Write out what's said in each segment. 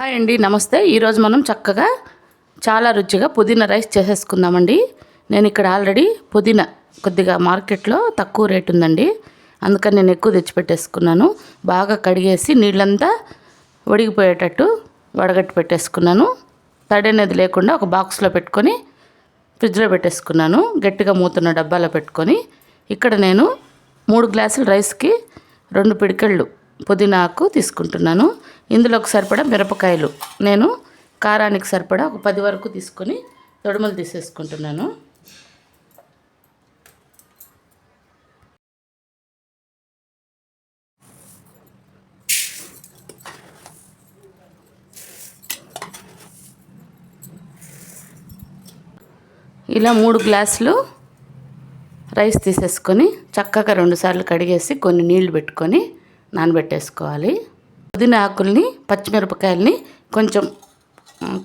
Hi అండి నమస్తే. ఈరోజు మనం చక్కగా చాలా రుచిగా పుదీనా రైస్ చేసేసుకుందామండి. నేను ఇక్కడ ఆల్రెడీ పుదీనా కొద్దిగా మార్కెట్లో తక్కువ రేట్ ఉందండి. అందుకని నేను ఎక్కువ తెచ్చిపెట్టేసుకున్నాను. బాగా కడిగేసి నీళ్ళంతా వడిగిపోయేటట్టు వడగట్టి పెట్టేసుకున్నాను. తడి అనేది లేకుండా ఒక బాక్స్లో పెట్టుకొని ఫ్రిడ్జ్లో పెట్టేసుకున్నాను. గట్టిగా మూతున్న డబ్బాలో పెట్టుకొని. ఇక్కడ నేను మూడు గ్లాసుల రైస్కి రెండు పిడికెళ్ళు పుదీనాకు తీసుకుంటున్నాను. ఇందులోకి సరిపడా మిరపకాయలు. నేను కారానికి సరిపడా ఒక పది వరకు తీసుకొని తొడుమలు తీసేసుకుంటున్నాను. ఇలా మూడు గ్లాసులు రైస్ తీసేసుకొని చక్కగా రెండుసార్లు కడిగేసి కొన్ని నీళ్ళు పెట్టుకొని నానబెట్టేసుకోవాలి. పుదీనా ఆకుల్ని పచ్చిమిరపకాయలని కొంచెం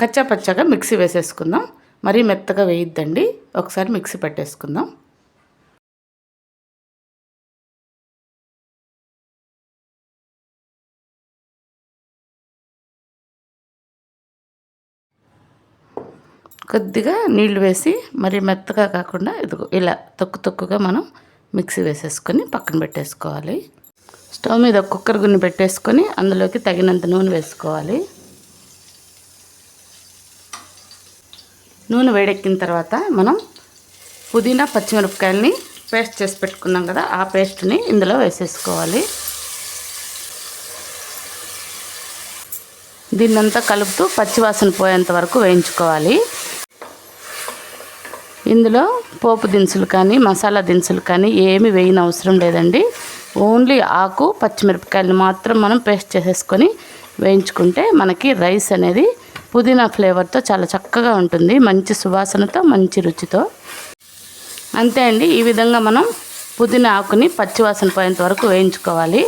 కచ్చా పచ్చగా మిక్సీ వేసేసుకుందాం. మరీ మెత్తగా వేయొద్దండి. ఒకసారి మిక్సీ పెట్టేసుకుందాం. కొద్దిగా నీళ్ళు వేసి మరి మెత్తగా కాకుండా ఇదిగో ఇలా తొక్కు తొక్కుగా మనం మిక్సీ వేసేసుకొని పక్కన పెట్టేసుకోవాలి. స్టవ్ మీద కుక్కర్ గున్ని పెట్టేసుకొని అందులోకి తగినంత నూనె వేసుకోవాలి. నూనె వేడెక్కిన తర్వాత మనం పుదీనా పచ్చిమిరపకాయలని పేస్ట్ చేసి పెట్టుకున్నాం కదా ఆ పేస్ట్ని ఇందులో వేసేసుకోవాలి. దీన్నంతా కలుపుతూ పచ్చివాసన పోయేంత వరకు వేయించుకోవాలి. ఇందులో పోపు దినుసులు కానీ మసాలా దినుసులు కానీ ఏమి వేయని అవసరం లేదండి. ఓన్లీ ఆకు పచ్చిమిరపకాయలు మాత్రం మనం పేస్ట్ చేసేసుకొని వేయించుకుంటే మనకి రైస్ అనేది పుదీనా ఫ్లేవర్తో చాలా చక్కగా ఉంటుంది మంచి సువాసనతో మంచి రుచితో. అంతే అండి ఈ విధంగా మనం పుదీనా ఆకుని పచ్చివాసన పోయేంత వరకు వేయించుకోవాలి.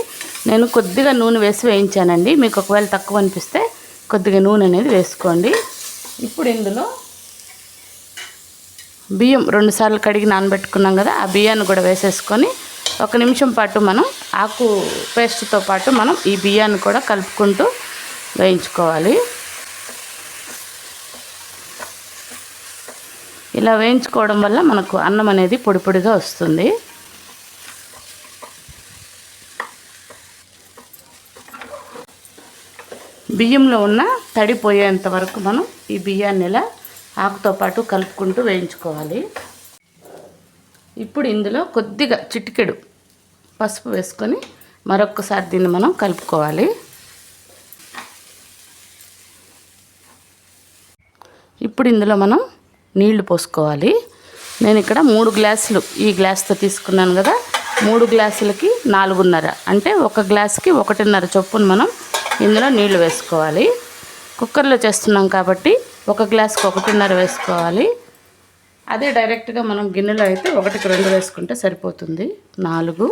నేను కొద్దిగా నూనె వేసి వేయించానండి మీకు ఒకవేళ తక్కువ అనిపిస్తే కొద్దిగా నూనె అనేది వేసుకోండి. ఇప్పుడు ఇందులో బియ్యం రెండు సార్లు కడిగి నానబెట్టుకున్నాం కదా ఆ బియ్యాన్ని కూడా వేసేసుకొని ఒక నిమిషం పాటు మనం ఆకు పేస్ట్తో పాటు మనం ఈ బియ్యాన్ని కూడా కలుపుకుంటూ వేయించుకోవాలి. ఇలా వేయించుకోవడం వల్ల మనకు అన్నం అనేది పొడిపొడిగా వస్తుంది. బియ్యంలో ఉన్న తడి పోయేంత వరకు మనం ఈ బియ్యాన్ని ఇలా ఆకుతో పాటు కలుపుకుంటూ వేయించుకోవాలి. ఇప్పుడు ఇందులో కొద్దిగా చిటికెడు పసుపు వేసుకొని మరొక్కసారి దీన్ని మనం కలుపుకోవాలి. ఇప్పుడు ఇందులో మనం నీళ్ళు పోసుకోవాలి. నేను ఇక్కడ మూడు గ్లాసులు ఈ గ్లాస్తో తీసుకున్నాను కదా. మూడు గ్లాసులకి నాలుగున్నర. అంటే ఒక గ్లాస్కి ఒకటిన్నర చొప్పున మనం ఇందులో నీళ్ళు వేసుకోవాలి. కుక్కర్లో చేస్తున్నాం కాబట్టి ఒక గ్లాస్కి ఒకటిన్నర వేసుకోవాలి. అదే డైరెక్ట్గా మనం గిన్నెలో అయితే ఒకటికి రెండు వేసుకుంటే సరిపోతుంది. నాలుగు.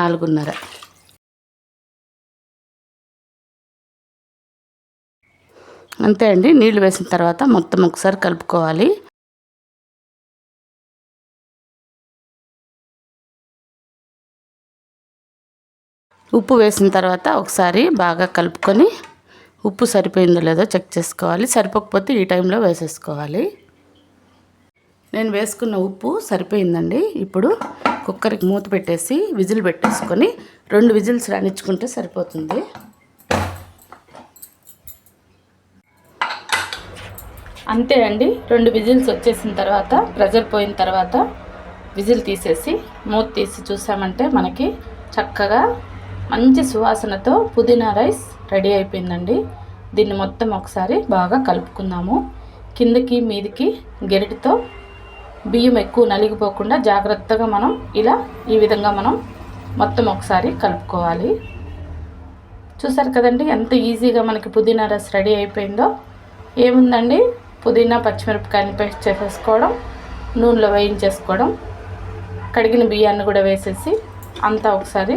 నాలుగున్నర. అంతే అండి నీళ్ళు వేసిన తర్వాత మొత్తం ఒకసారి కలుపుకోవాలి. ఉప్పు వేసిన తర్వాత ఒకసారి బాగా కలుపుకొని ఉప్పు సరిపోయిందో లేదో చెక్ చేసుకోవాలి. సరిపోకపోతే ఈ టైంలో వేసేసుకోవాలి. నేను వేసుకున్న ఉప్పు సరిపోయిందండి. ఇప్పుడు కుక్కర్కి మూత పెట్టేసి విజిల్ పెట్టేసుకొని రెండు విజిల్స్ రాణించుకుంటే సరిపోతుంది. అంతే అండి. రెండు విజిల్స్ వచ్చేసిన తర్వాత ప్రెజర్ పోయిన తర్వాత విజిల్ తీసేసి మూత తీసి చూసామంటే మనకి చక్కగా మంచి సువాసనతో పుదీనా రైస్ రెడీ అయిపోయిందండి. దీన్ని మొత్తం ఒకసారి బాగా కలుపుకుందాము. కిందకి మీదికి గెరిటితో బియ్యం ఎక్కువ నలిగిపోకుండా జాగ్రత్తగా మనం ఇలా ఈ విధంగా మనం మొత్తం ఒకసారి కలుపుకోవాలి. చూసారు కదండి ఎంత ఈజీగా మనకి పుదీనా రస్ రెడీ అయిపోయిందో. ఏముందండి? పుదీనా పచ్చిమిరపకాయని పేస్ట్ చేసేసుకోవడం నూనెలో వేయించేసుకోవడం కడిగిన బియ్యాన్ని కూడా వేసేసి అంతా ఒకసారి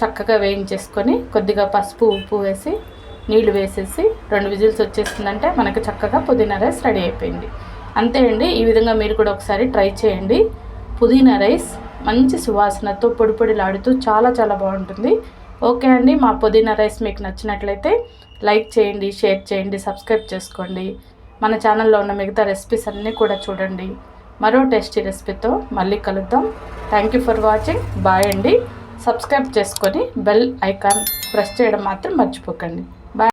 చక్కగా వేయించేసుకొని కొద్దిగా పసుపు ఉప్పు వేసి నీళ్ళు వేసేసి రెండు విజిల్స్ వచ్చేసిందంటే మనకి చక్కగా పుదీనా రైస్ రెడీ అయిపోయింది. అంతే అండి. ఈ విధంగా మీరు కూడా ఒకసారి ట్రై చేయండి. పుదీనా రైస్ మంచి సువాసనతో పొడి పొడిలాడుతూ చాలా చాలా బాగుంటుంది. ఓకే అండి. మా పుదీనా రైస్ మీకు నచ్చినట్లయితే లైక్ చేయండి షేర్ చేయండి సబ్స్క్రైబ్ చేసుకోండి. మన ఛానల్లో ఉన్న మిగతా రెసిపీస్ అన్నీ కూడా చూడండి. మరో టేస్టీ రెసిపీతో మళ్ళీ కలుద్దాం. Thank you for watching bye అండి. సబ్స్క్రైబ్ చేసుకొని బెల్ ఐకాన్ ప్రెస్ చేయడం మాత్రం మర్చిపోకండి.